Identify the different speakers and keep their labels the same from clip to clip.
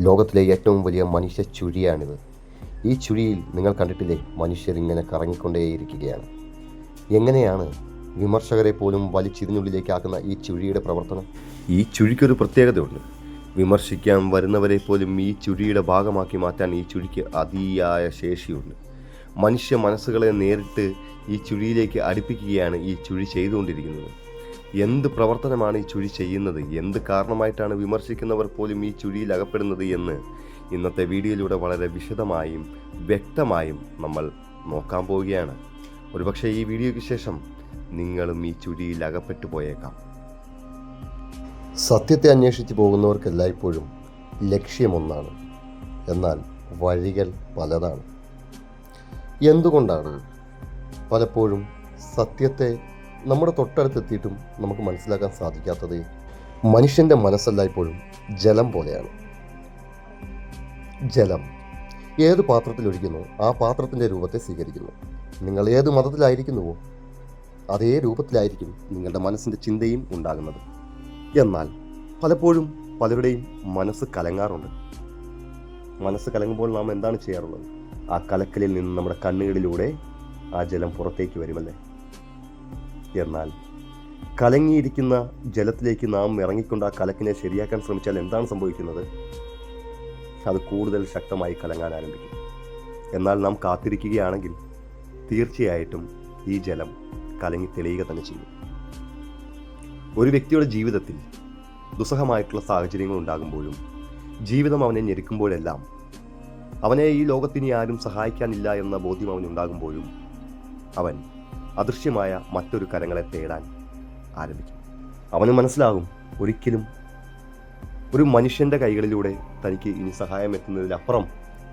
Speaker 1: ലോകത്തിലെ ഏറ്റവും വലിയ മനുഷ്യ ചുഴിയാണിത്. ഈ ചുഴിയിൽ നിങ്ങൾ കണ്ടിട്ടില്ലേ? മനുഷ്യർ ഇങ്ങനെ കറങ്ങിക്കൊണ്ടേയിരിക്കുകയാണ്. എങ്ങനെയാണ് വിമർശകരെ പോലും വലിച്ചിതിനുള്ളിലേക്കാക്കുന്ന ഈ ചുഴിയുടെ പ്രവർത്തനം? ഈ ചുഴിക്കൊരു പ്രത്യേകതയുണ്ട്. വിമർശിക്കാൻ വരുന്നവരെ പോലും ഈ ചുഴിയുടെ ഭാഗമാക്കി മാറ്റാൻ ഈ ചുഴിക്ക് അതിയായ ശേഷിയുണ്ട്. മനുഷ്യ മനസ്സുകളെ നേരിട്ട് ഈ ചുഴിയിലേക്ക് അടുപ്പിക്കുകയാണ് ഈ ചുഴി ചെയ്തുകൊണ്ടിരിക്കുന്നത്. എന്ത് പ്രവർത്തനമാണ് ഈ ചുഴി ചെയ്യുന്നത്? എന്ത് കാരണമായിട്ടാണ് വിമർശിക്കുന്നവർ പോലും ഈ ചുഴിയിൽ അകപ്പെടുന്നത് എന്ന്? ഇന്നത്തെ വീഡിയോയിലൂടെ വളരെ വിശദമായും വ്യക്തമായും നമ്മൾ നോക്കാൻ പോവുകയാണ്. ഒരുപക്ഷെ ഈ വീഡിയോയ്ക്ക് ശേഷം നിങ്ങളും ഈ ചുഴിയിൽ അകപ്പെട്ടു പോയേക്കാം. സത്യത്തെ അന്വേഷിച്ച് പോകുന്നവർക്ക് എല്ലായ്പ്പോഴും ലക്ഷ്യമൊന്നാണ്. എന്നാൽ വഴികൾ പലതാണ്. എന്തുകൊണ്ടാണ് പലപ്പോഴും സത്യത്തെ നമ്മുടെ തൊട്ടടുത്തെത്തിയിട്ടും നമുക്ക് മനസ്സിലാക്കാൻ സാധിക്കാത്തത് മനുഷ്യന്റെ മനസ്സെല്ലായ്പ്പോഴും ജലം പോലെയാണ്. ജലം. ഏത് പാത്രത്തിലൊഴിക്കുന്നു ആ പാത്രത്തിന്റെ രൂപത്തെ സ്വീകരിക്കുന്നു. നിങ്ങൾ ഏത് മതത്തിലായിരിക്കുന്നുവോ അതേ രൂപത്തിലായിരിക്കും നിങ്ങളുടെ മനസ്സിന്റെ ചിന്തയും ഉണ്ടാകുന്നത്. എന്നാൽ പലപ്പോഴും പലരുടെയും മനസ്സ് കലങ്ങാറുണ്ട്. മനസ്സ് കലങ്ങുമ്പോൾ നാം എന്താണ് ചെയ്യാറുള്ളത്? ആ കലക്കലിൽ നിന്ന് നമ്മുടെ കണ്ണുകളിലൂടെ ആ ജലം പുറത്തേക്ക് വരുമല്ലേ? എന്നാൽ കലങ്ങിയിരിക്കുന്ന ജലത്തിലേക്ക് നാം ഇറങ്ങിക്കൊണ്ട് ആ കലക്കിനെ ശരിയാക്കാൻ ശ്രമിച്ചാൽ എന്താണ് സംഭവിക്കുന്നത്? അത് കൂടുതൽ ശക്തമായി കലങ്ങാൻ ആരംഭിക്കും. എന്നാൽ നാം കാത്തിരിക്കുകയാണെങ്കിൽ തീർച്ചയായിട്ടും ഈ ജലം കലങ്ങി തെളിയുക തന്നെ ചെയ്യും. ഒരു വ്യക്തിയുടെ ജീവിതത്തിൽ ദുസ്സഹമായിട്ടുള്ള സാഹചര്യങ്ങൾ ഉണ്ടാകുമ്പോഴും ജീവിതം അവനെ ഞെരുക്കുമ്പോഴെല്ലാം അവനെ ഈ ലോകത്തിന് ആരും സഹായിക്കാനില്ല എന്ന ബോധ്യം അവനുണ്ടാകുമ്പോഴും അവൻ അദൃശ്യമായ മറ്റൊരു കരങ്ങളെ തേടാൻ ആരംഭിക്കും. അവന് മനസ്സിലാകും ഒരിക്കലും ഒരു മനുഷ്യന്റെ കൈകളിലൂടെ തനിക്ക് ഇനി സഹായം എത്തുന്നതിലപ്പുറം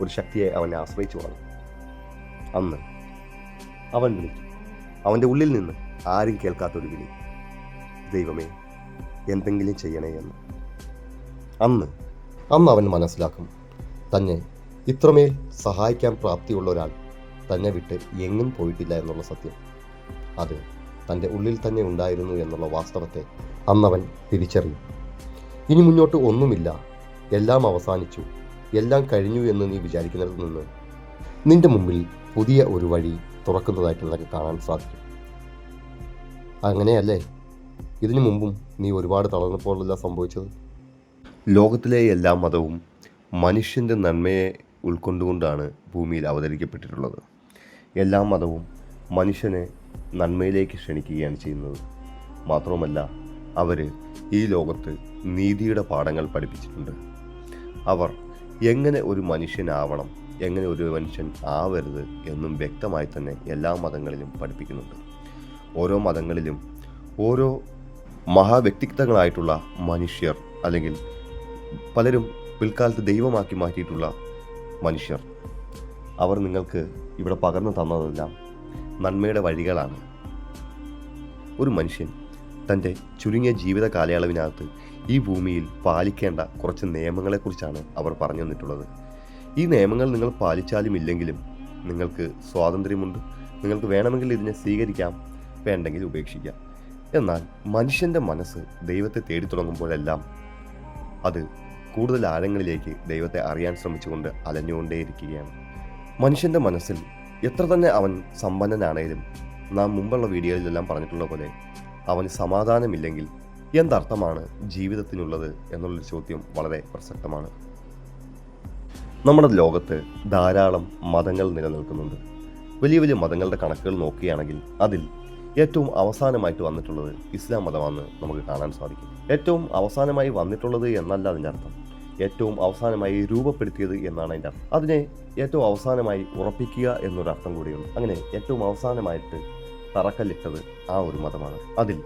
Speaker 1: ഒരു ശക്തിയെ അവനെ ആശ്രയിച്ചു തുടങ്ങും. അന്ന് അവൻ വിളിക്കും. അവന്റെ ഉള്ളിൽ നിന്ന് ആരും കേൾക്കാത്തൊരു വിളി. ദൈവമേ എന്തെങ്കിലും ചെയ്യണേ എന്ന്. അന്ന് അന്ന് അവൻ മനസ്സിലാക്കും തന്നെ ഇത്രമേൽ സഹായിക്കാൻ പ്രാപ്തിയുള്ള ഒരാൾ തന്നെ വിട്ട് എങ്ങും പോയിട്ടില്ല എന്നുള്ള സത്യം. അത് തന്റെ ഉള്ളിൽ തന്നെ ഉണ്ടായിരുന്നു എന്നുള്ള വാസ്തവത്തെ അന്നവൻ തിരിച്ചറിയും ഇനി മുന്നോട്ട് ഒന്നുമില്ല. എല്ലാം അവസാനിച്ചു. എല്ലാം കഴിഞ്ഞു എന്ന് നീ വിചാരിക്കുന്നിടത്ത് നിന്ന് നിന്റെ മുമ്പിൽ പുതിയ ഒരു വഴി തുറക്കുന്നതായിട്ട് നിനക്ക് കാണാൻ സാധിക്കും. അങ്ങനെയല്ലേ? ഇതിനു മുമ്പും നീ ഒരുപാട് തളർന്നപ്പോഴല്ല സംഭവിച്ചത്? ലോകത്തിലെ എല്ലാ മതവും മനുഷ്യന്റെ നന്മയെ ഉൾക്കൊണ്ടുകൊണ്ടാണ് ഭൂമിയിൽ അവതരിക്കപ്പെട്ടിട്ടുള്ളത്. എല്ലാ മതവും മനുഷ്യനെ നന്മയിലേക്ക് ക്ഷണിക്കുകയാണ് ചെയ്യുന്നത്. മാത്രവുമല്ല അവർ ഈ ലോകത്ത് നീതിയുടെ പാഠങ്ങൾ പഠിപ്പിച്ചിട്ടുണ്ട്. അവർ എങ്ങനെ ഒരു മനുഷ്യനാവണം എങ്ങനെ ഒരു മനുഷ്യൻ ആവരുത് എന്നും വ്യക്തമായി തന്നെ എല്ലാ മതങ്ങളിലും പഠിപ്പിക്കുന്നുണ്ട്. ഓരോ മതങ്ങളിലും ഓരോ മഹാവ്യക്തിത്വങ്ങളായിട്ടുള്ള മനുഷ്യർ അല്ലെങ്കിൽ പലരും പിൽക്കാലത്ത് ദൈവമാക്കി മാറ്റിയിട്ടുള്ള മനുഷ്യർ അവർ നിങ്ങൾക്ക് ഇവിടെ പകർന്നു തന്നതെല്ലാം നന്മയുടെ വഴികളാണ്. ഒരു മനുഷ്യൻ തന്റെ ചുരുങ്ങിയ ജീവിത കാലയളവിനകത്ത് ഈ ഭൂമിയിൽ പാലിക്കേണ്ട കുറച്ച് നിയമങ്ങളെക്കുറിച്ചാണ് അവർ പറഞ്ഞു തന്നിട്ടുള്ളത്. ഈ നിയമങ്ങൾ നിങ്ങൾ പാലിച്ചാലും ഇല്ലെങ്കിലും നിങ്ങൾക്ക് സ്വാതന്ത്ര്യമുണ്ട്. നിങ്ങൾക്ക് വേണമെങ്കിൽ ഇതിനെ സ്വീകരിക്കാം വേണ്ടെങ്കിൽ ഉപേക്ഷിക്കാം. എന്നാൽ മനുഷ്യന്റെ മനസ്സ് ദൈവത്തെ തേടി തുടങ്ങുമ്പോഴെല്ലാം അത് കൂടുതൽ ആഴങ്ങളിലേക്ക് ദൈവത്തെ അറിയാൻ ശ്രമിച്ചുകൊണ്ട് അലഞ്ഞുകൊണ്ടേയിരിക്കുകയാണ്. മനുഷ്യന്റെ മനസ്സിൽ എത്ര തന്നെ അവൻ സമ്പന്നനാണേലും നാം മുമ്പുള്ള വീഡിയോയിലെല്ലാം പറഞ്ഞിട്ടുള്ള പോലെ അവന് സമാധാനമില്ലെങ്കിൽ എന്തർത്ഥമാണ് ജീവിതത്തിനുള്ളത് എന്നുള്ളൊരു ചോദ്യം വളരെ പ്രസക്തമാണ്. നമ്മുടെ ലോകത്ത് ധാരാളം മതങ്ങൾ നിലനിൽക്കുന്നുണ്ട്. വലിയ വലിയ മതങ്ങളുടെ കണക്കുകൾ നോക്കുകയാണെങ്കിൽ അതിൽ ഏറ്റവും അവസാനമായിട്ട് വന്നിട്ടുള്ളത് ഇസ്ലാം മതമാണെന്ന് നമുക്ക് കാണാൻ സാധിക്കും. ഏറ്റവും അവസാനമായി വന്നിട്ടുള്ളത് എന്നല്ല അതിന്റെ അർത്ഥം. ഏറ്റവും അവസാനമായി രൂപപ്പെടുത്തിയത് എന്നാണ് അതിന്റെ അർത്ഥം. അതിനെ ഏറ്റവും അവസാനമായി ഉറപ്പിക്കുക എന്നൊരു അർത്ഥം കൂടിയുണ്ട്. അങ്ങനെ ഏറ്റവും അവസാനമായിട്ട് തറക്കല്ലിട്ടത് ആ ഒരു മതമാണ്. അതിൽ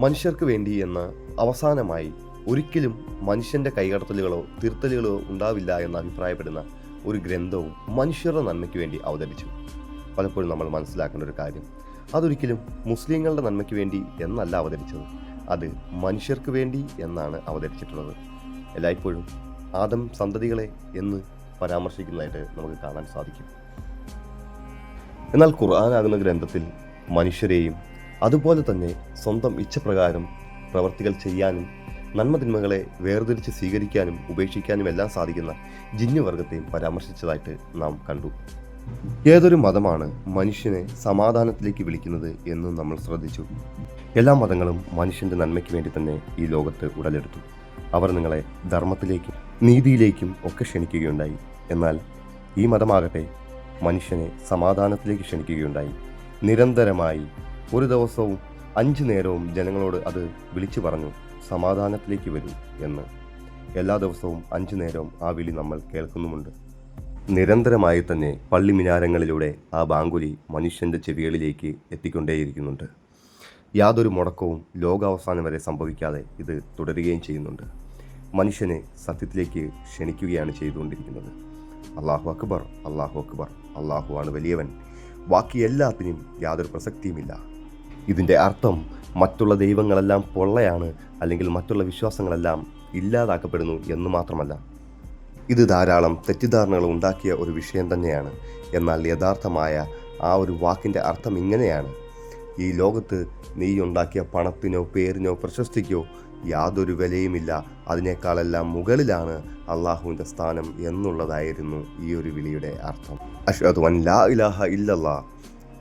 Speaker 1: മനുഷ്യർക്ക് വേണ്ടി എന്ന് അവസാനമായി ഒരിക്കലും മനുഷ്യന്റെ കൈകടത്തലുകളോ തിരുത്തലുകളോ ഉണ്ടാവില്ല എന്ന് അഭിപ്രായപ്പെടുന്ന ഒരു ഗ്രന്ഥവും മനുഷ്യരുടെ നന്മയ്ക്ക് വേണ്ടി അവതരിച്ചു പലപ്പോഴും നമ്മൾ മനസ്സിലാക്കേണ്ട ഒരു കാര്യം അതൊരിക്കലും മുസ്ലിങ്ങളുടെ നന്മയ്ക്ക് വേണ്ടി എന്നല്ല അവതരിച്ചത്. അത് മനുഷ്യർക്ക് വേണ്ടി എന്നാണ് അവതരിച്ചിട്ടുള്ളത്. എല്ലായ്പ്പോഴും ആദം സന്തതികളെ എന്ന് പരാമർശിക്കുന്നതായിട്ട് നമുക്ക് കാണാൻ സാധിക്കും. എന്നാൽ ഖുർആനാകുന്ന ഗ്രന്ഥത്തിൽ മനുഷ്യരെയും അതുപോലെ തന്നെ സ്വന്തം ഇച്ഛപ്രകാരം പ്രവർത്തികൾ ചെയ്യാനും നന്മതിന്മകളെ വേർതിരിച്ച് സ്വീകരിക്കാനും ഉപേക്ഷിക്കാനും എല്ലാം സാധിക്കുന്ന ജിന്നുവർഗത്തെയും പരാമർശിച്ചതായിട്ട് നാം കണ്ടു. ഏതൊരു മതമാണ് മനുഷ്യനെ സമാധാനത്തിലേക്ക് വിളിക്കുന്നത് എന്ന് നമ്മൾ ശ്രദ്ധിച്ചു. എല്ലാ മതങ്ങളും മനുഷ്യന്റെ നന്മയ്ക്ക് വേണ്ടി തന്നെ ഈ ലോകത്ത് ഉടലെടുത്തു. അവർ നിങ്ങളെ ധർമ്മത്തിലേക്കും നീതിയിലേക്കും ഒക്കെ ക്ഷണിക്കുകയുണ്ടായി. എന്നാൽ ഈ മതമാകട്ടെ മനുഷ്യനെ സമാധാനത്തിലേക്ക് ക്ഷണിക്കുകയുണ്ടായി. നിരന്തരമായി ഒരു ദിവസവും അഞ്ചു നേരവും ജനങ്ങളോട് അത് വിളിച്ചു പറഞ്ഞു സമാധാനത്തിലേക്ക് വരൂ എന്ന്. എല്ലാ ദിവസവും അഞ്ചു നേരവും ആ വിളി നമ്മൾ കേൾക്കുന്നുമുണ്ട്. നിരന്തരമായി തന്നെ പള്ളി മിനാരങ്ങളിലൂടെ ആ ബാങ്കുലി മനുഷ്യന്റെ ചെവികളിലേക്ക് എത്തിക്കൊണ്ടേയിരിക്കുന്നുണ്ട്. യാതൊരു മുടക്കവും ലോകാവസാനം വരെ സംഭവിക്കാതെ ഇത് തുടരുകയും ചെയ്യുന്നുണ്ട്. മനുഷ്യനെ സത്യത്തിലേക്ക് ക്ഷണിക്കുകയാണ് ചെയ്തുകൊണ്ടിരിക്കുന്നത്. അള്ളാഹു അക്ബർ അള്ളാഹു അക്ബർ അള്ളാഹു ആണ് വലിയവൻ. ബാക്കി എല്ലാത്തിനും യാതൊരു പ്രസക്തിയുമില്ല. ഇതിന്റെ അർത്ഥം മറ്റുള്ള ദൈവങ്ങളെല്ലാം പൊള്ളയാണ് അല്ലെങ്കിൽ മറ്റുള്ള വിശ്വാസങ്ങളെല്ലാം ഇല്ലാതാക്കപ്പെടുന്നു എന്ന് മാത്രമല്ല. ഇത് ധാരാളം തെറ്റിദ്ധാരണകൾ ഉണ്ടാക്കിയ ഒരു വിഷയം തന്നെയാണ്. എന്നാൽ യഥാർത്ഥമായ ആ ഒരു വാക്കിന്റെ അർത്ഥം ഇങ്ങനെയാണ്. ഈ ലോകത്ത് നീ ഉണ്ടാക്കിയ പണത്തിനോ പേരിനോ പ്രശസ്തിക്കോ യാതൊരു വിലയുമില്ല. അതിനേക്കാളെല്ലാം മുകളിലാണ് അള്ളാഹുവിന്റെ സ്ഥാനം എന്നുള്ളതായിരുന്നു ഈ ഒരു വിളിയുടെ അർത്ഥം. അഷ്ഹദു വൻ ലാ ഇലാഹ ഇല്ലല്ലാ.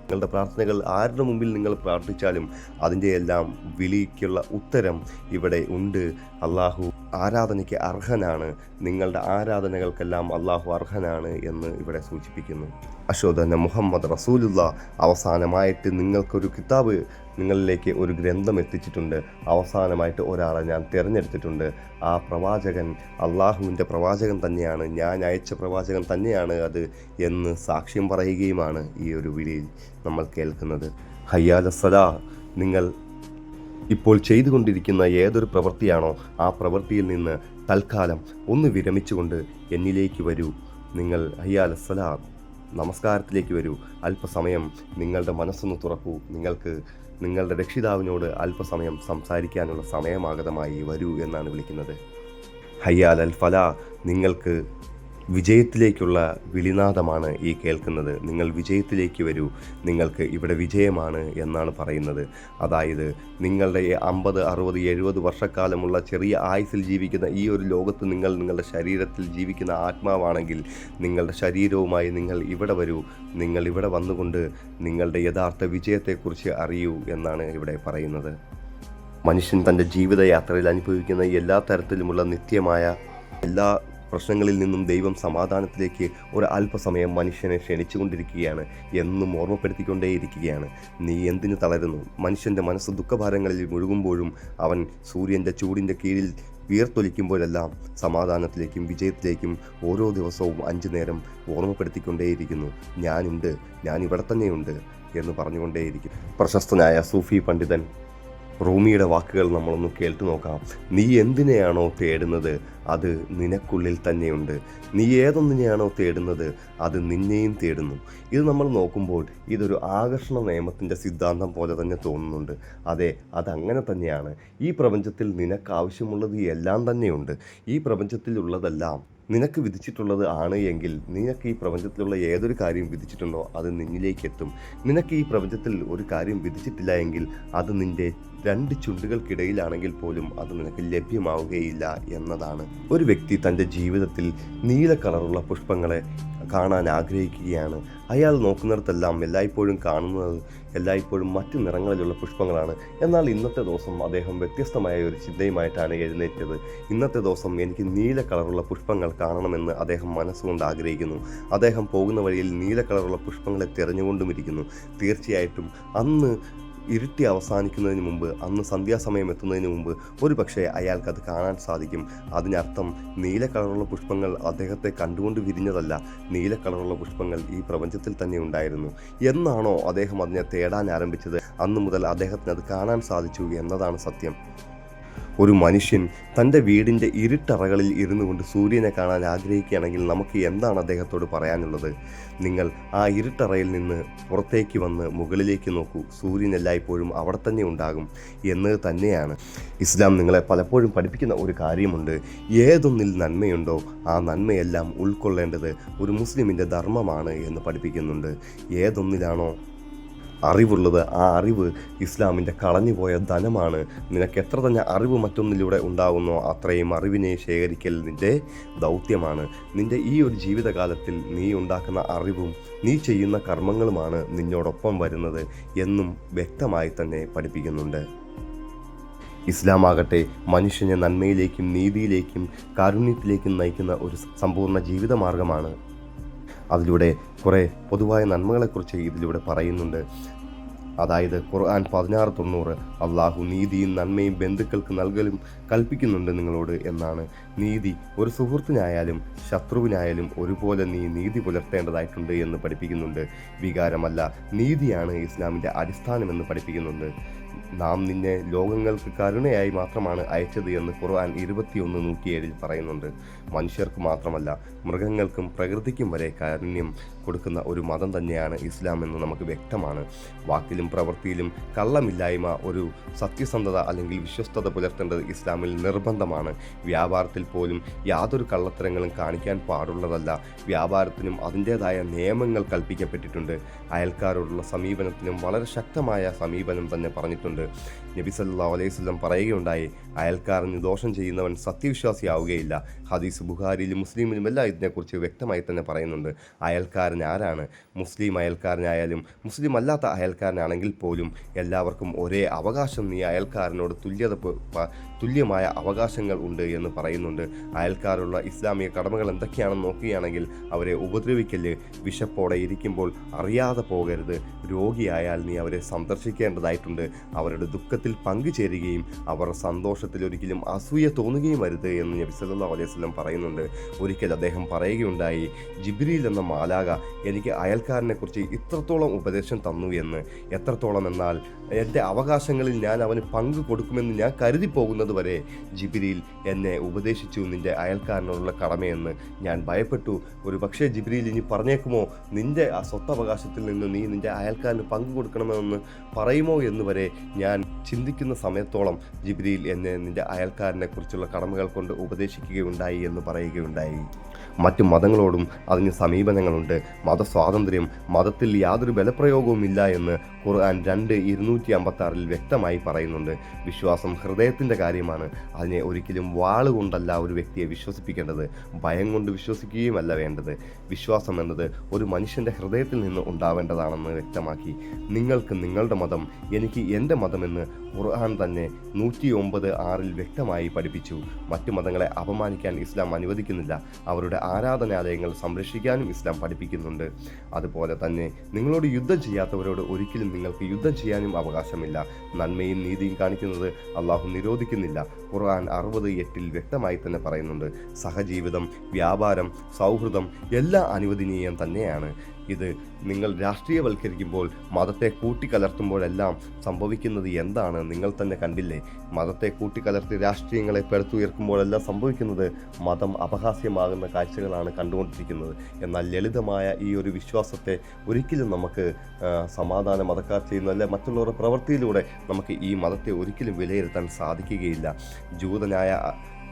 Speaker 1: നിങ്ങളുടെ പ്രാർത്ഥനകൾ ആരുടെ മുമ്പിൽ നിങ്ങൾ പ്രാർത്ഥിച്ചാലും അതിന്റെ എല്ലാം വിളിക്കുള്ള ഉത്തരം ഇവിടെ ഉണ്ട്. അള്ളാഹു ആരാധനയ്ക്ക് അർഹനാണ്. നിങ്ങളുടെ ആരാധനകൾക്കെല്ലാം അള്ളാഹു അർഹനാണ് എന്ന് ഇവിടെ സൂചിപ്പിക്കുന്നു. അശോധന മുഹമ്മദ് റസൂലുള്ള അവസാനമായിട്ട് നിങ്ങൾക്കൊരു കിതാബ് നിങ്ങളിലേക്ക് ഒരു ഗ്രന്ഥം എത്തിച്ചിട്ടുണ്ട്. അവസാനമായിട്ട് ഒരാളെ ഞാൻ തിരഞ്ഞെടുത്തിട്ടുണ്ട്. ആ പ്രവാചകൻ അള്ളാഹുവിന്റെ പ്രവാചകൻ തന്നെയാണ്. ഞാൻ അയച്ച പ്രവാചകൻ തന്നെയാണ് അത് എന്ന് സാക്ഷ്യം പറയുകയുമാണ് ഈ ഒരു വിളിയിൽ നമ്മൾ കേൾക്കുന്നത്. ഹയ്യാലസലാ നിങ്ങൾ ഇപ്പോൾ ചെയ്തുകൊണ്ടിരിക്കുന്ന ഏതൊരു പ്രവൃത്തിയാണോ ആ പ്രവൃത്തിയിൽ നിന്ന് തൽക്കാലം ഒന്ന് വിരമിച്ചുകൊണ്ട് എന്നിലേക്ക് വരൂ. നിങ്ങൾ ഹയ്യാൽ സലാം നമസ്കാരത്തിലേക്ക് വരൂ. അല്പസമയം നിങ്ങളുടെ മനസ്സൊന്ന് തുറക്കൂ. നിങ്ങൾക്ക് നിങ്ങളുടെ രക്ഷിതാവിനോട് അല്പസമയം സംസാരിക്കാനുള്ള സമയമാഗതമായി വരൂ എന്നാണ് വിളിക്കുന്നത്. ഹയ്യാൽ അൽ ഫല നിങ്ങൾക്ക് വിജയത്തിലേക്കുള്ള വിളിനാദമാണ് ഈ കേൾക്കുന്നത്. നിങ്ങൾ വിജയത്തിലേക്ക് വരൂ. നിങ്ങൾക്ക് ഇവിടെ വിജയമാണ് എന്നാണ് പറയുന്നത്. അതായത് നിങ്ങളുടെ അമ്പത് അറുപത് എഴുപത് വർഷക്കാലമുള്ള ചെറിയ ആയുസിൽ ജീവിക്കുന്ന ഈ ഒരു ലോകത്ത് നിങ്ങൾ നിങ്ങളുടെ ശരീരത്തിൽ ജീവിക്കുന്ന ആത്മാവാണെങ്കിൽ നിങ്ങളുടെ ശരീരവുമായി നിങ്ങൾ ഇവിടെ വരൂ. നിങ്ങൾ ഇവിടെ വന്നുകൊണ്ട് നിങ്ങളുടെ യഥാർത്ഥ വിജയത്തെക്കുറിച്ച് അറിയൂ എന്നാണ് ഇവിടെ പറയുന്നത്. മനുഷ്യൻ തന്റെ ജീവിതയാത്രയിൽ അനുഭവിക്കുന്ന എല്ലാ തരത്തിലുമുള്ള നിത്യമായ എല്ലാ പ്രശ്നങ്ങളിൽ നിന്നും ദൈവം സമാധാനത്തിലേക്ക് ഒരു അല്പസമയം മനുഷ്യനെ ക്ഷണിച്ചുകൊണ്ടിരിക്കുകയാണ്. എന്നും ഓർമ്മപ്പെടുത്തിക്കൊണ്ടേയിരിക്കുകയാണ്. നീ എന്തിനു തളരുന്നു? മനുഷ്യന്റെ മനസ്സ് ദുഃഖഭാരങ്ങളിൽ മുഴുകുമ്പോഴും അവൻ സൂര്യന്റെ ചൂടിന്റെ കീഴിൽ വിയർത്തൊലിക്കുമ്പോഴെല്ലാം സമാധാനത്തിലേക്കും വിജയത്തിലേക്കും ഓരോ ദിവസവും അഞ്ചു നേരം ഓർമ്മപ്പെടുത്തിക്കൊണ്ടേയിരിക്കുന്നു. ഞാനുണ്ട് ഞാൻ ഇവിടെ തന്നെയുണ്ട് എന്ന് പറഞ്ഞുകൊണ്ടേയിരിക്കും. പ്രശസ്തനായ സൂഫി പണ്ഡിതൻ റൂമിയുടെ വാക്കുകൾ നമ്മളൊന്ന് കേട്ടു നോക്കാം. നീ എന്തിനെയാണോ തേടുന്നത്? അത് നിനക്കുള്ളിൽ തന്നെയുണ്ട്. നീ ഏതൊന്നിനെയാണോ തേടുന്നത്? അത് നിന്നെയും തേടുന്നു. ഇത് നമ്മൾ നോക്കുമ്പോൾ ഇതൊരു ആകർഷണ നിയമത്തിന്റെ സിദ്ധാന്തം പോലെ തന്നെ തോന്നുന്നുണ്ട്. അതെ അതങ്ങനെ തന്നെയാണ്. ഈ പ്രപഞ്ചത്തിൽ നിനക്കാവശ്യമുള്ളത് എല്ലാം തന്നെയുണ്ട്. ഈ പ്രപഞ്ചത്തിലുള്ളതെല്ലാം നിനക്ക് വിധിച്ചിട്ടുള്ളത് ആണ് എങ്കിൽ നിനക്ക് ഈ പ്രപഞ്ചത്തിലുള്ള ഏതൊരു കാര്യം വിധിച്ചിട്ടുണ്ടോ അത് നിന്നിലേക്ക് എത്തും നിനക്ക് ഈ പ്രപഞ്ചത്തിൽ ഒരു കാര്യം വിധിച്ചിട്ടില്ല എങ്കിൽ അത് നിന്റെ രണ്ട് ചുണ്ടുകൾക്കിടയിലാണെങ്കിൽ പോലും അത് നിനക്ക് ലഭ്യമാവുകയില്ല എന്നതാണ്. ഒരു വ്യക്തി തന്റെ ജീവിതത്തിൽ നീല കളറുള്ള പുഷ്പങ്ങളെ കാണാൻ ആഗ്രഹിക്കുകയാണ്. അയാൾ നോക്കുന്നിടത്തെല്ലാം എല്ലായ്പ്പോഴും കാണുന്നത് എല്ലായ്പ്പോഴും മറ്റു നിറങ്ങളിലുള്ള പുഷ്പങ്ങളാണ്. എന്നാൽ ഇന്നത്തെ ദിവസം അദ്ദേഹം വ്യത്യസ്തമായ ഒരു ചിന്തയുമായിട്ടാണ് എഴുന്നേറ്റത്. ഇന്നത്തെ ദിവസം എനിക്ക് നീല കളറുള്ള പുഷ്പങ്ങൾ കാണണമെന്ന് അദ്ദേഹം മനസ്സുകൊണ്ട് ആഗ്രഹിക്കുന്നു. അദ്ദേഹം പോകുന്ന വഴിയിൽ നീല കളറുള്ള പുഷ്പങ്ങളെ തിരഞ്ഞുകൊണ്ടുമിരിക്കുന്നു. തീർച്ചയായിട്ടും അന്ന് ഇരുട്ടി അവസാനിക്കുന്നതിന് മുമ്പ് അന്ന് സന്ധ്യാസമയം എത്തുന്നതിന് മുമ്പ് ഒരു പക്ഷേ അത് കാണാൻ സാധിക്കും. അതിനർത്ഥം നീല കളറുള്ള പുഷ്പങ്ങൾ അദ്ദേഹത്തെ കണ്ടുകൊണ്ട് വിരിഞ്ഞതല്ല നീല കളറുള്ള പുഷ്പങ്ങൾ ഈ പ്രപഞ്ചത്തിൽ തന്നെ ഉണ്ടായിരുന്നു. എന്നാണോ അദ്ദേഹം അതിനെ തേടാൻ ആരംഭിച്ചത്? അന്നു മുതൽ അദ്ദേഹത്തിന് അത് കാണാൻ സാധിച്ചു എന്നതാണ് സത്യം. ഒരു മനുഷ്യൻ തന്റെ വീടിന്റെ ഇരുട്ടറകളിൽ ഇരുന്നു കൊണ്ട് സൂര്യനെ കാണാൻ ആഗ്രഹിക്കുകയാണെങ്കിൽ നമുക്ക് എന്താണ് അദ്ദേഹത്തോട് പറയാനുള്ളത്? നിങ്ങൾ ആ ഇരുട്ടറയിൽ നിന്ന് പുറത്തേക്ക് വന്ന് മുകളിലേക്ക് നോക്കൂ. സൂര്യൻ എല്ലായ്പ്പോഴും അവിടെ തന്നെ ഉണ്ടാകും എന്ന് തന്നെയാണ്. ഇസ്ലാം നിങ്ങളെ പലപ്പോഴും പഠിപ്പിക്കുന്ന ഒരു കാര്യമുണ്ട്. ഏതൊന്നിൽ നന്മയുണ്ടോ ആ നന്മയെല്ലാം ഉൾക്കൊള്ളേണ്ടത് ഒരു മുസ്ലിമിന്റെ ധർമ്മമാണ് എന്ന് പഠിപ്പിക്കുന്നുണ്ട്. ഏതൊന്നിലാണോ അറിവുള്ളത്. ആ അറിവ് ഇസ്ലാമിന്റെ കളഞ്ഞുപോയ ധനമാണ്. നിനക്ക് എത്ര തന്നെ അറിവ് മറ്റൊന്നിലൂടെ ഉണ്ടാകുന്നോ അത്രയും അറിവിനെ ശേഖരിക്കൽ നിന്റെ ദൗത്യമാണ്. നിന്റെ ഈ ഒരു ജീവിതകാലത്തിൽ നീ ഉണ്ടാക്കുന്ന അറിവും നീ ചെയ്യുന്ന കർമ്മങ്ങളുമാണ് നിന്നോടൊപ്പം വരുന്നത് എന്നും വ്യക്തമായി തന്നെ പഠിപ്പിക്കുന്നുണ്ട്. ഇസ്ലാമാകട്ടെ മനുഷ്യനെ നന്മയിലേക്കും നീതിയിലേക്കും കാരുണ്യത്തിലേക്കും നയിക്കുന്ന ഒരു സമ്പൂർണ ജീവിതമാർഗമാണ്. അതിലൂടെ കുറേ പൊതുവായ നന്മകളെക്കുറിച്ച് ഇതിലൂടെ പറയുന്നുണ്ട്. അതായത് ഖുർആൻ പതിനാറ് തൊണ്ണൂറ് അള്ളാഹു നീതിയും നന്മയും ബന്ധുക്കൾക്ക് നൽകലും കൽപ്പിക്കുന്നുണ്ട് നിങ്ങളോട് എന്നാണ്. നീതി ഒരു സുഹൃത്തിനായാലും ശത്രുവിനായാലും ഒരുപോലെ നീ നീതി പുലർത്തേണ്ടതായിട്ടുണ്ട് എന്ന് പഠിപ്പിക്കുന്നുണ്ട്. വികാരമല്ല നീതിയാണ് ഇസ്ലാമിന്റെ അടിസ്ഥാനമെന്ന് പഠിപ്പിക്കുന്നുണ്ട്. നാം നിന്നെ ലോകങ്ങൾക്ക് കരുണയായി മാത്രമാണ് അയച്ചത് എന്ന് ഖുർആൻ ഇരുപത്തിയൊന്ന് നൂറ്റിയേഴിൽ പറയുന്നുണ്ട്. മനുഷ്യർക്ക് മാത്രമല്ല മൃഗങ്ങൾക്കും പ്രകൃതിക്കും വരെ കാരുണ്യം കൊടുക്കുന്ന ഒരു മതം തന്നെയാണ് ഇസ്ലാം എന്ന് നമുക്ക് വ്യക്തമാണ്. വാക്കിലും പ്രവൃത്തിയിലും കള്ളമില്ലായ്മ ഒരു സത്യസന്ധത അല്ലെങ്കിൽ വിശ്വസ്തത പുലർത്തേണ്ടത് ഇസ്ലാമിൽ നിർബന്ധമാണ്. വ്യാപാരത്തിൽ പോലും യാതൊരു കള്ളത്തരങ്ങളും കാണിക്കാൻ പാടുള്ളതല്ല. വ്യാപാരത്തിനും അതിന്റേതായ നിയമങ്ങൾ കൽപ്പിക്കപ്പെട്ടിട്ടുണ്ട്. അയൽക്കാരോടുള്ള സമീപനത്തിനും വളരെ ശക്തമായ സമീപനം തന്നെ പറഞ്ഞിട്ടുണ്ട്. നബി സല്ലാ അലൈഹി പറയുകയുണ്ടായി അയൽക്കാരന് ദോഷം ചെയ്യുന്നവൻ സത്യവിശ്വാസിയാവുകയില്ല. ഹദീസ് ബുഖാരിയിലും മുസ്ലിമിലും എല്ലാം ഇതിനെക്കുറിച്ച് വ്യക്തമായി തന്നെ പറയുന്നുണ്ട്. അയൽക്കാരൻ ആരാണ്? മുസ്ലിം അയൽക്കാരനായാലും മുസ്ലിം അല്ലാത്ത അയൽക്കാരനാണെങ്കിൽ പോലും എല്ലാവർക്കും ഒരേ അവകാശം. നീ അയൽക്കാരനോട് തുല്യത തുല്യമായ അവകാശങ്ങൾ ഉണ്ട് എന്ന് പറയുന്നുണ്ട്. അയൽക്കാരുള്ള ഇസ്ലാമിക കടമകൾ എന്തൊക്കെയാണെന്ന് നോക്കുകയാണെങ്കിൽ അവരെ ഉപദ്രവിക്കൽ വിശപ്പോടെ ഇരിക്കുമ്പോൾ അറിയാതെ പോകരുത്. രോഗിയായാൽ നീ അവരെ സന്ദർശിക്കേണ്ടതായിട്ടുണ്ട്. അവരുടെ ദുഃഖത്തിൽ പങ്കുചേരുകയും അവർ സന്തോഷത്തിൽ ഒരിക്കലും അസൂയ തോന്നുകയും വരുത് എന്ന് നബി സല്ലല്ലാഹു അലൈഹി വസല്ലം പറയുന്നുണ്ട്. ഒരിക്കൽ അദ്ദേഹം പറയുകയുണ്ടായി ജിബ്രീൽ എന്ന മാലാക എനിക്ക് അയൽക്കാരനെ കുറിച്ച് ഇത്രത്തോളം ഉപദേശം തന്നു എന്ന്. എത്രത്തോളം എന്നാൽ എന്റെ അവകാശങ്ങളിൽ ഞാൻ അവന് പങ്ക് കൊടുക്കുമെന്ന് ഞാൻ കരുതി പോകുന്നത് വരെ ജിബിരിയിൽ എന്നെ ഉപദേശിച്ചു നിന്റെ അയൽക്കാരനോടുള്ള കടമയെന്ന് ഞാൻ ഭയപ്പെട്ടു. ഒരു പക്ഷേ ജിബിരിയിൽ ഇനി പറഞ്ഞേക്കുമോ? നിന്റെ ആ സ്വത്തവകാശത്തിൽ നിന്ന് നീ നിന്റെ അയൽക്കാരന് പങ്കു കൊടുക്കണമെന്ന് പറയുമോ എന്ന് വരെ ഞാൻ ചിന്തിക്കുന്ന സമയത്തോളം ജിബിരിയിൽ എന്നെ നിന്റെ അയൽക്കാരനെ കുറിച്ചുള്ള കടമകൾ കൊണ്ട് ഉപദേശിക്കുകയുണ്ടായി എന്ന് പറയുകയുണ്ടായി. മറ്റു മതങ്ങളോടും അതിന് സമീപനങ്ങളുണ്ട്. മതസ്വാതന്ത്ര്യം മതത്തിൽ യാതൊരു ബലപ്രയോഗവും ഇല്ല എന്ന് ഖുർആൻ രണ്ട് ഇരുന്നൂറ്റി അമ്പത്തി വ്യക്തമായി പറയുന്നുണ്ട്. വിശ്വാസം ഹൃദയത്തിന്റെ കാര്യമാണ്. അതിനെ ഒരിക്കലും വാളുകൊണ്ടല്ല ഒരു വ്യക്തിയെ വിശ്വസിപ്പിക്കേണ്ടത്. ഭയം കൊണ്ട് വിശ്വസിക്കുകയുമല്ല വേണ്ടത്. വിശ്വാസം എന്നത് ഒരു മനുഷ്യന്റെ ഹൃദയത്തിൽ നിന്ന് ഉണ്ടാവേണ്ടതാണെന്ന് വ്യക്തമാക്കി. നിങ്ങൾക്ക് നിങ്ങളുടെ മതം എനിക്ക് എന്റെ മതമെന്ന് ഖുർആൻ തന്നെ നൂറ്റി ഒമ്പത് ആറിൽ വ്യക്തമായി പഠിപ്പിച്ചു. മറ്റു മതങ്ങളെ അപമാനിക്കാൻ ഇസ്ലാം അനുവദിക്കുന്നില്ല. അവരുടെ ആരാധനാലയങ്ങൾ സംരക്ഷിക്കാനും ഇസ്ലാം പഠിപ്പിക്കുന്നുണ്ട്. അതുപോലെ തന്നെ നിങ്ങളോട് യുദ്ധം ചെയ്യാത്തവരോട് ഒരിക്കലും നിങ്ങൾക്ക് യുദ്ധം ചെയ്യാനും അവകാശമില്ല. നന്മയും നീതിയും കാണിക്കുന്നത് അള്ളാഹു നിരോധിക്കുന്നില്ല. ഖുർആൻ അറുപത് എട്ടിൽ വ്യക്തമായി തന്നെ പറയുന്നുണ്ട്. സഹജീവിതം വ്യാപാരം സൗഹൃദം എല്ലാം അനുവദനീയം തന്നെയാണ്. ഇത് നിങ്ങൾ രാഷ്ട്രീയവൽക്കരിക്കുമ്പോൾ മതത്തെ കൂട്ടിക്കലർത്തുമ്പോഴെല്ലാം സംഭവിക്കുന്നത് എന്താണ് നിങ്ങൾ തന്നെ കണ്ടില്ലേ? മതത്തെ കൂട്ടിക്കലർത്തി രാഷ്ട്രീയങ്ങളെ പെടുത്തുയർക്കുമ്പോഴെല്ലാം സംഭവിക്കുന്നത് മതം അപഹാസ്യമാകുന്ന കാഴ്ചകളാണ് കണ്ടുകൊണ്ടിരിക്കുന്നത്. എന്നാൽ ലളിതമായ ഈ ഒരു വിശ്വാസത്തെ ഒരിക്കലും നമുക്ക് സമാധാന മതക്കാർ ചെയ്യുന്നതല്ല മറ്റുള്ളവരുടെ പ്രവൃത്തിയിലൂടെ നമുക്ക് ഈ മതത്തെ ഒരിക്കലും വിലയിരുത്താൻ സാധിക്കുകയില്ല. ജൂതനായ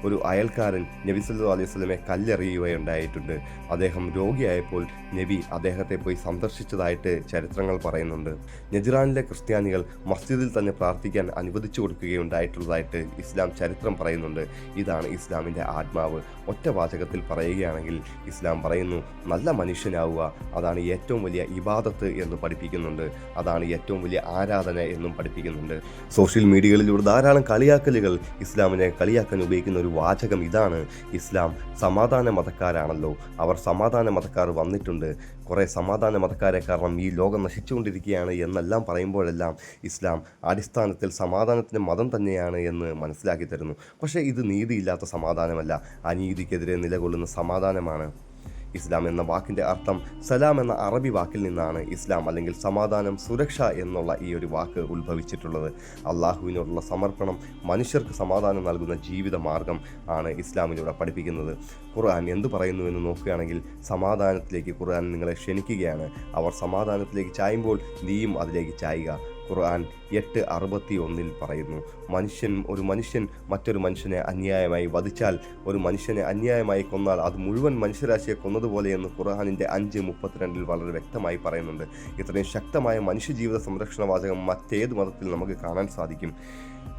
Speaker 1: ഒരു അയൽക്കാരൻ നബി സല്ലു അലൈഹി സ്വലമെ കല്ലെറിയുകയുണ്ടായിട്ടുണ്ട്. അദ്ദേഹം രോഗിയായപ്പോൾ നബി അദ്ദേഹത്തെ പോയി സന്ദർശിച്ചതായിട്ട് ചരിത്രങ്ങൾ പറയുന്നുണ്ട്. നജ്റാനിലെ ക്രിസ്ത്യാനികൾ മസ്ജിദിൽ തന്നെ പ്രാർത്ഥിക്കാൻ അനുവദിച്ചു കൊടുക്കുകയുണ്ടായിട്ടുള്ളതായിട്ട് ഇസ്ലാം ചരിത്രം പറയുന്നുണ്ട്. ഇതാണ് ഇസ്ലാമിന്റെ ആത്മാവ്. ഒറ്റ വാചകത്തിൽ പറയുകയാണെങ്കിൽ ഇസ്ലാം പറയുന്നു നല്ല മനുഷ്യനാവുക അതാണ് ഏറ്റവും വലിയ ഇബാദത്ത് എന്ന് പഠിപ്പിക്കുന്നുണ്ട്. അതാണ് ഏറ്റവും വലിയ ആരാധന എന്നും പഠിപ്പിക്കുന്നുണ്ട്. സോഷ്യൽ മീഡിയകളിലൂടെ ധാരാളം കളിയാക്കലുകൾ ഇസ്ലാമിനെ കളിയാക്കാൻ ഉപയോഗിക്കുന്ന ഒരു വാചകം ഇതാണ്. ഇസ്ലാം സമാധാന മതക്കാരാണല്ലോ. അവർ സമാധാന മതക്കാർ വന്നിട്ടുണ്ട്. കുറേ സമാധാന മതക്കാരെ കാരണം ഈ ലോകം നശിച്ചുകൊണ്ടിരിക്കുകയാണ് എന്നെല്ലാം പറയുമ്പോഴെല്ലാം ഇസ്ലാം അടിസ്ഥാനത്തിൽ സമാധാനത്തിന്റെ മതം തന്നെയാണ് എന്ന് മനസ്സിലാക്കി തരുന്നു. പക്ഷേ ഇത് നീതിയില്ലാത്ത സമാധാനമല്ല. അനീതിക്കെതിരെ നിലകൊള്ളുന്ന സമാധാനമാണ്. ഇസ്ലാം എന്ന വാക്കിന്റെ അർത്ഥം സലാം എന്ന അറബി വാക്കിൽ നിന്നാണ് ഇസ്ലാം അല്ലെങ്കിൽ സമാധാനം സുരക്ഷ എന്നുള്ള ഈ ഒരു വാക്ക് ഉത്ഭവിച്ചിട്ടുള്ളത്. അള്ളാഹുവിനോടുള്ള സമർപ്പണം മനുഷ്യർക്ക് സമാധാനം നൽകുന്ന ജീവിത മാർഗം ആണ് ഇസ്ലാമിലൂടെ പഠിപ്പിക്കുന്നത്. ഖുർആൻ എന്ത് പറയുന്നു എന്ന് നോക്കുകയാണെങ്കിൽ സമാധാനത്തിലേക്ക് ഖുർആൻ നിങ്ങളെ ക്ഷണിക്കുകയാണ്. അവർ സമാധാനത്തിലേക്ക് ചായുമ്പോൾ നീയും അതിലേക്ക് ചായുക. ഖുർആൻ എട്ട് അറുപത്തി ഒന്നിൽ പറയുന്നു. മനുഷ്യൻ ഒരു മനുഷ്യൻ മറ്റൊരു മനുഷ്യനെ അന്യായമായി വധിച്ചാൽ ഒരു മനുഷ്യനെ അന്യായമായി കൊന്നാൽ അത് മുഴുവൻ മനുഷ്യരാശിയെ കൊന്നതുപോലെയെന്ന് ഖുർആാനിന്റെ അഞ്ച് മുപ്പത്തിരണ്ടിൽ വളരെ വ്യക്തമായി പറയുന്നുണ്ട്. ഇത്രയും ശക്തമായ മനുഷ്യജീവിത സംരക്ഷണ വാചകം മറ്റേത് മതത്തിൽ നമുക്ക് കാണാൻ സാധിക്കും.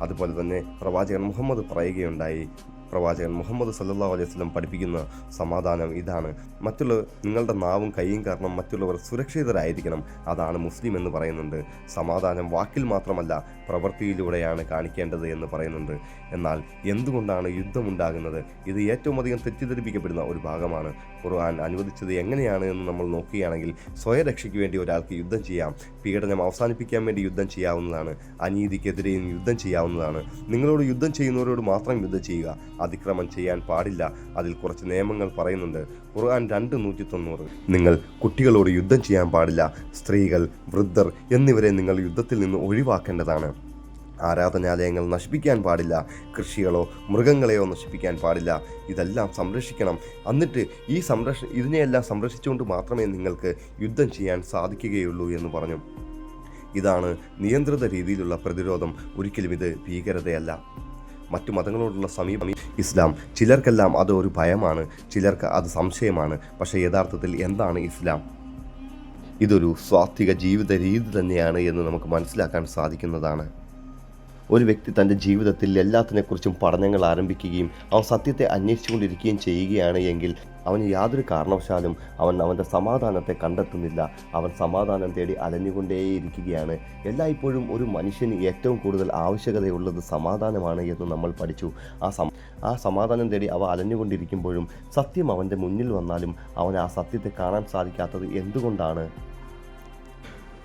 Speaker 1: അതുപോലെ തന്നെ പ്രവാചകൻ മുഹമ്മദ് പറയുകയുണ്ടായി പ്രവാചകൻ മുഹമ്മദ് സല്ലാ അലൈഹി വസല്ലം പഠിപ്പിക്കുന്ന സമാധാനം ഇതാണ്. മറ്റുള്ള നിങ്ങളുടെ നാവും കൈയും കാരണം മറ്റുള്ളവർ സുരക്ഷിതരായിരിക്കണം. അതാണ് മുസ്ലിം എന്ന് പറയുന്നുണ്ട്. സമാധാനം വാക്കിൽ മാത്രമല്ല പ്രവൃത്തിയിലൂടെയാണ് കാണിക്കേണ്ടത് എന്ന് പറയുന്നുണ്ട്. എന്നാൽ എന്തുകൊണ്ടാണ് യുദ്ധമുണ്ടാകുന്നത് ഇത് ഏറ്റവും അധികം തെറ്റിദ്ധരിപ്പിക്കപ്പെടുന്ന ഒരു ഭാഗമാണ്. ഖുർആൻ അനുവദിച്ചത് എങ്ങനെയാണ് എന്ന് നമ്മൾ നോക്കുകയാണെങ്കിൽ സ്വയരക്ഷയ്ക്ക് വേണ്ടി ഒരാൾക്ക് യുദ്ധം ചെയ്യാം. പീഡനം അവസാനിപ്പിക്കാൻ വേണ്ടി യുദ്ധം ചെയ്യാവുന്നതാണ്. അനീതിക്കെതിരെയും യുദ്ധം ചെയ്യാവുന്നതാണ്. നിങ്ങളോട് യുദ്ധം ചെയ്യുന്നവരോട് മാത്രം യുദ്ധം ചെയ്യുക. അതിക്രമം ചെയ്യാൻ പാടില്ല. അതിൽ കുറച്ച് നിയമങ്ങൾ പറയുന്നുണ്ട്. ഖുർആൻ രണ്ട് നൂറ്റി തൊണ്ണൂറ് നിങ്ങൾ കുട്ടികളോട് യുദ്ധം ചെയ്യാൻ പാടില്ല. സ്ത്രീകൾ വൃദ്ധർ എന്നിവരെ നിങ്ങൾ യുദ്ധത്തിൽ നിന്ന് ഒഴിവാക്കേണ്ടതാണ്. ആരാധനാലയങ്ങൾ നശിപ്പിക്കാൻ പാടില്ല. കൃഷികളോ മൃഗങ്ങളെയോ നശിപ്പിക്കാൻ പാടില്ല. ഇതെല്ലാം സംരക്ഷിക്കണം. എന്നിട്ട് ഈ സംരക്ഷ ഇതിനെയെല്ലാം സംരക്ഷിച്ചുകൊണ്ട് മാത്രമേ നിങ്ങൾക്ക് യുദ്ധം ചെയ്യാൻ സാധിക്കുകയുള്ളൂ എന്ന് പറഞ്ഞു. ഇതാണ് നിയന്ത്രിത രീതിയിലുള്ള പ്രതിരോധം. ഒരിക്കലും ഇത് ഭീകരതയല്ല. മറ്റു മതങ്ങളോടുള്ള സമീപം ഇസ്ലാം. ചിലർക്കെല്ലാം അത് ഒരു ഭയമാണ് ചിലർക്ക് അത് സംശയമാണ്. പക്ഷേ യഥാർത്ഥത്തിൽ എന്താണ് ഇസ്ലാം? ഇതൊരു സ്വാത്വിക ജീവിത രീതി തന്നെയാണ് എന്ന് നമുക്ക് മനസ്സിലാക്കാൻ സാധിക്കുന്നതാണ്. ഒരു വ്യക്തി തന്റെ ജീവിതത്തിൽ എല്ലാത്തിനെക്കുറിച്ചും പഠനങ്ങൾ ആരംഭിക്കുകയും അവൻ സത്യത്തെ അന്വേഷിച്ചുകൊണ്ടിരിക്കുകയും ചെയ്യുകയാണ് എങ്കിൽ അവന് യാതൊരു കാരണവശാലും അവൻ അവന്റെ സമാധാനത്തെ കണ്ടെത്തുന്നില്ല. അവൻ സമാധാനം തേടി അലഞ്ഞുകൊണ്ടേയിരിക്കുകയാണ്. എല്ലായ്പ്പോഴും ഒരു മനുഷ്യന് ഏറ്റവും കൂടുതൽ ആവശ്യകതയുള്ളത് സമാധാനമാണ് എന്ന് നമ്മൾ പഠിച്ചു. ആ സം ആ സമാധാനം തേടി അവ അലഞ്ഞുകൊണ്ടിരിക്കുമ്പോഴും സത്യം അവന്റെ മുന്നിൽ വന്നാലും അവൻ ആ സത്യത്തെ കാണാൻ സാധിക്കാത്തത് എന്തുകൊണ്ടാണ്?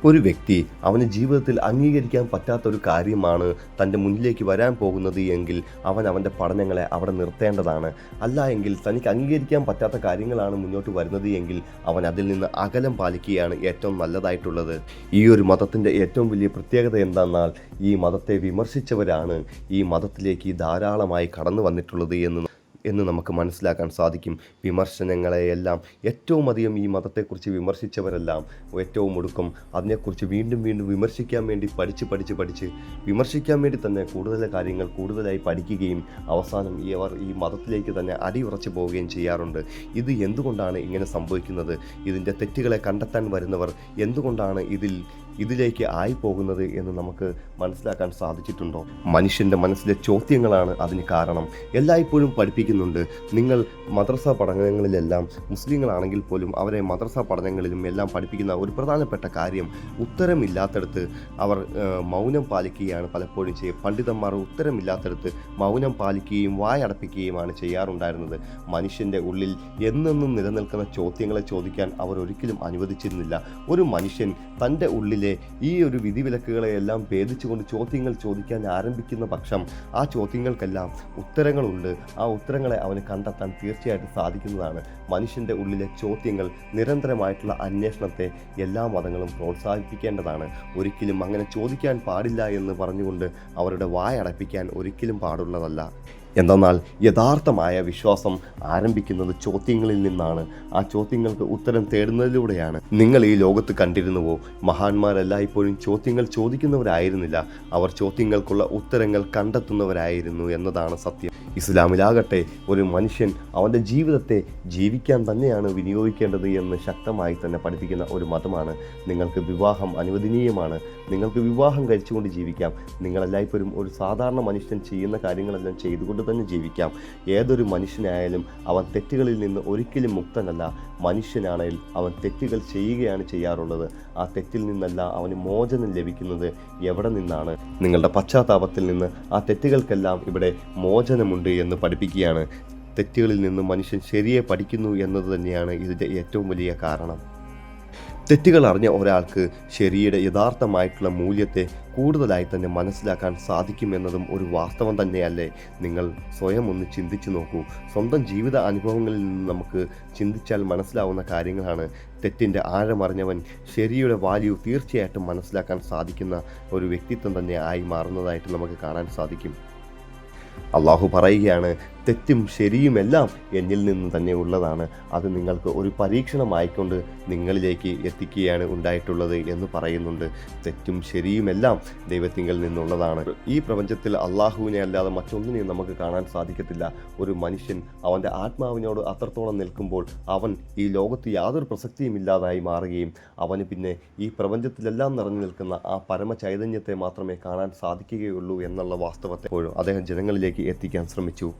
Speaker 1: ഒരു വ്യക്തി അവന് ജീവിതത്തിൽ അംഗീകരിക്കാൻ പറ്റാത്ത ഒരു കാര്യമാണ് തന്റെ മുന്നിലേക്ക് വരാൻ പോകുന്നത് എങ്കിൽ അവൻ അവന്റെ പഠനങ്ങളെ അവിടെ നിർത്തേണ്ടതാണ്. അല്ല എങ്കിൽ തനിക്ക് അംഗീകരിക്കാൻ പറ്റാത്ത കാര്യങ്ങളാണ് മുന്നോട്ട് വരുന്നത് എങ്കിൽ അവൻ അതിൽ നിന്ന് അകലം പാലിക്കുകയാണ് ഏറ്റവും നല്ലതായിട്ടുള്ളത്. ഈ ഒരു മതത്തിന്റെ ഏറ്റവും വലിയ പ്രത്യേകത എന്താണെന്നാൽ ഈ മതത്തെ വിമർശിച്ചവരാണ് ഈ മതത്തിലേക്ക് ധാരാളമായി കടന്നു വന്നിട്ടുള്ളത് എന്ന് എന്ന് നമുക്ക് മനസ്സിലാക്കാൻ സാധിക്കും. വിമർശനങ്ങളെയെല്ലാം ഏറ്റവും അധികം ഈ മതത്തെക്കുറിച്ച് വിമർശിച്ചവരെല്ലാം ഏറ്റവും ഒടുക്കം അതിനെക്കുറിച്ച് വീണ്ടും വീണ്ടും വിമർശിക്കാൻ വേണ്ടി പഠിച്ച് പഠിച്ച് പഠിച്ച് വിമർശിക്കാൻ വേണ്ടി തന്നെ കൂടുതൽ കാര്യങ്ങൾ കൂടുതലായി പഠിക്കുകയും അവസാനം ഈ അവർ ഈ മതത്തിലേക്ക് തന്നെ അടിയുറച്ചു പോവുകയും ചെയ്യാറുണ്ട്. ഇത് എന്തുകൊണ്ടാണ് ഇങ്ങനെ സംഭവിക്കുന്നത്? ഇതിന്റെ തെറ്റുകളെ കണ്ടെത്താൻ വരുന്നവർ എന്തുകൊണ്ടാണ് ഇതിൽ ഇതിലേക്ക് ആയിപ്പോകുന്നത് എന്ന് നമുക്ക് മനസ്സിലാക്കാൻ സാധിച്ചിട്ടുണ്ടോ? മനുഷ്യന്റെ മനസ്സിലെ ചോദ്യങ്ങളാണ് അതിന് കാരണം. എല്ലായ്പ്പോഴും പഠിപ്പിക്കുന്നുണ്ട്. നിങ്ങൾ മദ്രസ പഠനങ്ങളിലെല്ലാം മുസ്ലിങ്ങളാണെങ്കിൽ പോലും അവരെ മദ്രസ പഠനങ്ങളിലും എല്ലാം പഠിപ്പിക്കുന്ന ഒരു പ്രധാനപ്പെട്ട കാര്യം ഉത്തരമില്ലാത്തടത്ത് അവർ മൗനം പാലിക്കുകയാണ് പലപ്പോഴും ചെയ്യുക പണ്ഡിതന്മാർ ഉത്തരമില്ലാത്തടത്ത് മൗനം പാലിക്കുകയും വായടപ്പിക്കുകയുമാണ് ചെയ്യാറുണ്ടായിരുന്നത്. മനുഷ്യന്റെ ഉള്ളിൽ എന്നെന്നും നിലനിൽക്കുന്ന ചോദ്യങ്ങളെ ചോദിക്കാൻ അവർ ഒരിക്കലും അനുവദിച്ചിരുന്നില്ല. ഒരു മനുഷ്യൻ തന്റെ ഉള്ളിലെ ഈ ഒരു വിധിവിലക്കുകളെയെല്ലാം ഭേദിച്ചുകൊണ്ട് ചോദ്യങ്ങൾ ചോദിക്കാൻ ആരംഭിക്കുന്ന പക്ഷം ആ ചോദ്യങ്ങൾക്കെല്ലാം ഉത്തരങ്ങളുണ്ട്. ആ ഉത്തരങ്ങളെ അവന് കണ്ടെത്താൻ തീർച്ചയായിട്ടും സാധിക്കുന്നതാണ്. മനുഷ്യന്റെ ഉള്ളിലെ ചോദ്യങ്ങൾ നിരന്തരമായിട്ടുള്ള അന്വേഷണത്തെ എല്ലാ മതങ്ങളും പ്രോത്സാഹിപ്പിക്കേണ്ടതാണ്. ഒരിക്കലും അങ്ങനെ ചോദിക്കാൻ പാടില്ല എന്ന് പറഞ്ഞുകൊണ്ട് അവരുടെ വായടപ്പിക്കാൻ ഒരിക്കലും പാടുള്ളതല്ല. എന്തെന്നാൽ യഥാർത്ഥമായ വിശ്വാസം ആരംഭിക്കുന്നത് ചോദ്യങ്ങളിൽ നിന്നാണ്. ആ ചോദ്യങ്ങൾക്ക് ഉത്തരം തേടുന്നതിലൂടെയാണ്. നിങ്ങൾ ഈ ലോകത്ത് കണ്ടിരുന്നുവോ? മഹാന്മാരെല്ലായ്പ്പോഴും ചോദ്യങ്ങൾ ചോദിക്കുന്നവരായിരുന്നില്ല. അവർ ചോദ്യങ്ങൾക്കുള്ള ഉത്തരങ്ങൾ കണ്ടെത്തുന്നവരായിരുന്നു എന്നതാണ് സത്യം. ഇസ്ലാമിലാകട്ടെ ഒരു മനുഷ്യൻ അവന്റെ ജീവിതത്തെ ജീവിക്കാൻ തന്നെയാണ് വിനിയോഗിക്കേണ്ടത് എന്ന് ശക്തമായി തന്നെ പഠിപ്പിക്കുന്ന ഒരു മതമാണ്. നിങ്ങൾക്ക് വിവാഹം അനുവദനീയമാണ്. നിങ്ങൾക്ക് വിവാഹം കഴിച്ചുകൊണ്ട് ജീവിക്കാം. നിങ്ങളെല്ലായ്പ്പോഴും ഒരു സാധാരണ മനുഷ്യൻ ചെയ്യുന്ന കാര്യങ്ങളെല്ലാം ചെയ്തുകൊണ്ട് തന്നെ ജീവിക്കാം. ഏതൊരു മനുഷ്യനായാലും അവൻ തെറ്റുകളിൽ നിന്ന് ഒരിക്കലും മുക്തനല്ല. മനുഷ്യനാണെങ്കിൽ അവൻ തെറ്റുകൾ ചെയ്യുകയാണ് ചെയ്യാറുള്ളത്. ആ തെറ്റിൽ നിന്നല്ല അവന് മോചനം ലഭിക്കുന്നത്. എവിടെ നിന്നാണ്? നിങ്ങളുടെ പശ്ചാത്താപത്തിൽ നിന്ന് ആ തെറ്റുകൾക്കെല്ലാം ഇവിടെ മോചനമുണ്ട് എന്ന് പഠിപ്പിക്കുകയാണ്. തെറ്റുകളിൽ നിന്ന് മനുഷ്യൻ ശരിയെ പഠിക്കുന്നു എന്നത് തന്നെയാണ് ഇതിന്റെ ഏറ്റവും വലിയ കാരണം. തെറ്റുകൾ അറിഞ്ഞ ഒരാൾക്ക് ശരിയുടെ യഥാർത്ഥമായിട്ടുള്ള മൂല്യത്തെ കൂടുതലായി തന്നെ മനസ്സിലാക്കാൻ സാധിക്കുമെന്നതും ഒരു വാസ്തവം തന്നെയല്ലേ? നിങ്ങൾ സ്വയം ഒന്ന് ചിന്തിച്ചു നോക്കൂ. സ്വന്തം ജീവിത അനുഭവങ്ങളിൽ നിന്ന് നമുക്ക് ചിന്തിച്ചാൽ മനസ്സിലാവുന്ന കാര്യങ്ങളാണ് തെറ്റിന്റെ ആഴമറിഞ്ഞവൻ ശരിയുടെ വാല്യൂ തീർച്ചയായിട്ടും മനസ്സിലാക്കാൻ സാധിക്കുന്ന ഒരു വ്യക്തിത്വം തന്നെ ആയി മാറുന്നതായിട്ട് നമുക്ക് കാണാൻ സാധിക്കും. അള്ളാഹു പറയുകയാണ് തെറ്റും ശരിയുമെല്ലാം എന്നിൽ നിന്ന് തന്നെ ഉള്ളതാണ്. അത് നിങ്ങൾക്ക് ഒരു പരീക്ഷണമായിക്കൊണ്ട് നിങ്ങളിലേക്ക് എത്തിക്കുകയാണ് ഉണ്ടായിട്ടുള്ളത് എന്ന് പറയുന്നുണ്ട്. തെറ്റും ശരിയുമെല്ലാം ദൈവത്തിങ്കിൽ നിന്നുള്ളതാണ്. ഈ പ്രപഞ്ചത്തിൽ അള്ളാഹുവിനെ അല്ലാതെ മറ്റൊന്നിനെയും നമുക്ക് കാണാൻ സാധിക്കത്തില്ല. ഒരു മനുഷ്യൻ അവന്റെ ആത്മാവിനോട് അത്രത്തോളം നിൽക്കുമ്പോൾ അവൻ ഈ ലോകത്ത് യാതൊരു പ്രസക്തിയും ഇല്ലാതായി മാറുകയും അവന് പിന്നെ ഈ പ്രപഞ്ചത്തിലെല്ലാം നിറഞ്ഞു നിൽക്കുന്ന ആ പരമ ചൈതന്യത്തെ മാത്രമേ കാണാൻ സാധിക്കുകയുള്ളൂ എന്നുള്ള വാസ്തവത്തെ അദ്ദേഹം ജനങ്ങളിലേക്ക് എത്തിക്കാൻ ശ്രമിച്ചു.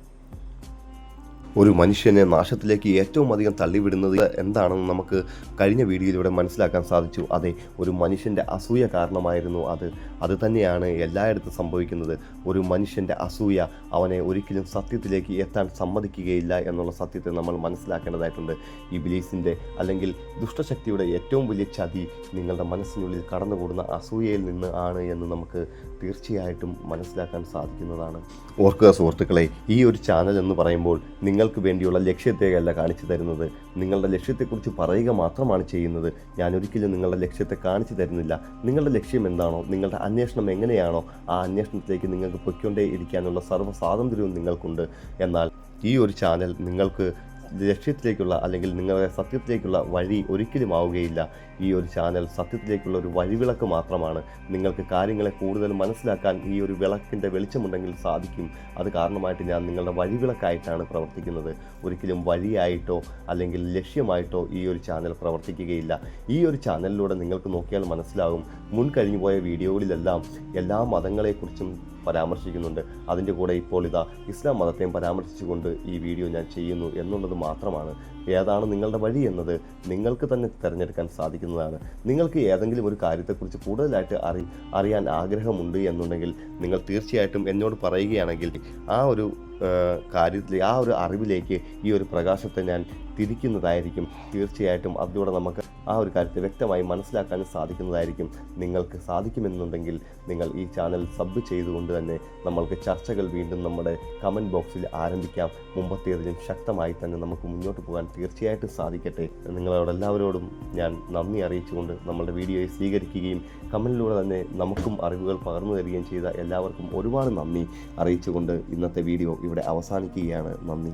Speaker 1: ഒരു മനുഷ്യനെ നാശത്തിലേക്ക് ഏറ്റവും അധികം തള്ളിവിടുന്നത് എന്താണെന്ന് നമുക്ക് കഴിഞ്ഞ വീഡിയോയിലൂടെ മനസ്സിലാക്കാൻ സാധിച്ചു. അതെ ഒരു മനുഷ്യന്റെ അസൂയ കാരണമായിരുന്നു അത്. അത് തന്നെയാണ് എല്ലായിടത്തും സംഭവിക്കുന്നത്. ഒരു മനുഷ്യന്റെ അസൂയ അവനെ ഒരിക്കലും സത്യത്തിലേക്ക് എത്താൻ സമ്മതിക്കുകയില്ല എന്നുള്ള സത്യത്തെ നമ്മൾ മനസ്സിലാക്കേണ്ടതായിട്ടുണ്ട്. ഈ ബിലീസിന്റെ അല്ലെങ്കിൽ ദുഷ്ടശക്തിയുടെ ഏറ്റവും വലിയ ചതി നിങ്ങളുടെ മനസ്സിനുള്ളിൽ കടന്നുകൂടുന്ന അസൂയയിൽ നിന്ന് ആണ് എന്ന് നമുക്ക് തീർച്ചയായിട്ടും മനസ്സിലാക്കാൻ സാധിക്കുന്നതാണ്. ഓർക്കുക സുഹൃത്തുക്കളെ ഈ ഒരു ചാനൽ എന്ന് പറയുമ്പോൾ നിങ്ങൾക്ക് വേണ്ടിയുള്ള ലക്ഷ്യത്തെയല്ല കാണിച്ചു തരുന്നത്. നിങ്ങളുടെ ലക്ഷ്യത്തെക്കുറിച്ച് പറയുക മാത്രമാണ് ചെയ്യുന്നത്. ഞാൻ ഒരിക്കലും നിങ്ങളുടെ ലക്ഷ്യത്തെ കാണിച്ചു തരുന്നില്ല. നിങ്ങളുടെ ലക്ഷ്യം എന്താണോ നിങ്ങളുടെ അന്വേഷണം എങ്ങനെയാണോ ആ അന്വേഷണത്തിലേക്ക് നിങ്ങൾക്ക് പൊയ്ക്കൊണ്ടേ ഇരിക്കാനുള്ള സർവ സ്വാതന്ത്ര്യവും നിങ്ങൾക്കുണ്ട്. എന്നാൽ ഈ ഒരു ചാനൽ നിങ്ങൾക്ക് ലക്ഷ്യത്തിലേക്കുള്ള അല്ലെങ്കിൽ നിങ്ങളുടെ സത്യത്തിലേക്കുള്ള വഴി ഒരിക്കലും ആവുകയില്ല. ഈ ഒരു ചാനൽ സത്യത്തിലേക്കുള്ള ഒരു വഴിവിളക്ക് മാത്രമാണ്. നിങ്ങൾക്ക് കാര്യങ്ങളെ കൂടുതൽ മനസ്സിലാക്കാൻ ഈ ഒരു വിളക്കിന്റെ വെളിച്ചമുണ്ടെങ്കിൽ സാധിക്കും. അത് കാരണമായിട്ട് ഞാൻ നിങ്ങളുടെ വഴിവിളക്കായിട്ടാണ് പ്രവർത്തിക്കുന്നത്. ഒരിക്കലും വഴിയായിട്ടോ അല്ലെങ്കിൽ ലക്ഷ്യമായിട്ടോ ഈ ഒരു ചാനൽ പ്രവർത്തിക്കുകയില്ല. ഈ ഒരു ചാനലിലൂടെ നിങ്ങൾക്ക് നോക്കിയാൽ മനസ്സിലാകും. മുൻ കഴിഞ്ഞുപോയ വീഡിയോകളിലെല്ലാം എല്ലാ മതങ്ങളെക്കുറിച്ചും പരാമർശിക്കുന്നുണ്ട്. അതിന്റെ കൂടെ ഇപ്പോൾ ഇതാ ഇസ്ലാം മതത്തെയും പരാമർശിച്ചുകൊണ്ട് ഈ വീഡിയോ ഞാൻ ചെയ്യുന്നു എന്നുള്ളത് മാത്രമാണ്. ഏതാണ് നിങ്ങളുടെ വഴി എന്നത് നിങ്ങൾക്ക് തന്നെ തിരഞ്ഞെടുക്കാൻ സാധിക്കുന്നതാണ്. നിങ്ങൾക്ക് ഏതെങ്കിലും ഒരു കാര്യത്തെക്കുറിച്ച് കൂടുതലായിട്ട് അറി അറിയാൻ ആഗ്രഹമുണ്ട് എന്നുണ്ടെങ്കിൽ നിങ്ങൾ തീർച്ചയായിട്ടും എന്നോട് പറയുകയാണെങ്കിൽ ആ ഒരു കാര്യത്തിൽ ആ ഒരു അറിവിലേക്ക് ഈ ഒരു പ്രകാശത്തെ ഞാൻ തിരിക്കുന്നതായിരിക്കും. തീർച്ചയായിട്ടും അതിലൂടെ നമുക്ക് ആ ഒരു കാര്യത്തെ വ്യക്തമായി മനസ്സിലാക്കാൻ സാധിക്കുന്നതായിരിക്കും. നിങ്ങൾക്ക് സാധിക്കുമെന്നുണ്ടെങ്കിൽ നിങ്ങൾ ഈ ചാനൽ സബ് ചെയ്തുകൊണ്ട് തന്നെ നമ്മൾക്ക് ചർച്ചകൾ വീണ്ടും നമ്മുടെ കമന്റ് ബോക്സിൽ ആരംഭിക്കാം. മുമ്പത്തേതിലും ശക്തമായി തന്നെ നമുക്ക് മുന്നോട്ട് പോകാൻ തീർച്ചയായിട്ടും സാധിക്കട്ടെ നിങ്ങളോട് എല്ലാവരോടും ഞാൻ നന്ദി അറിയിച്ചുകൊണ്ട് നമ്മളുടെ വീഡിയോയെ സ്വീകരിക്കുകയും കമന്റിലൂടെ തന്നെ നമുക്കും അറിവുകൾ പകർന്നു തരികയും ചെയ്ത എല്ലാവർക്കും ഒരുപാട് നന്ദി അറിയിച്ചുകൊണ്ട് ഇന്നത്തെ വീഡിയോ ഇവിടെ അവസാനിക്കുകയാണ്. നന്ദി.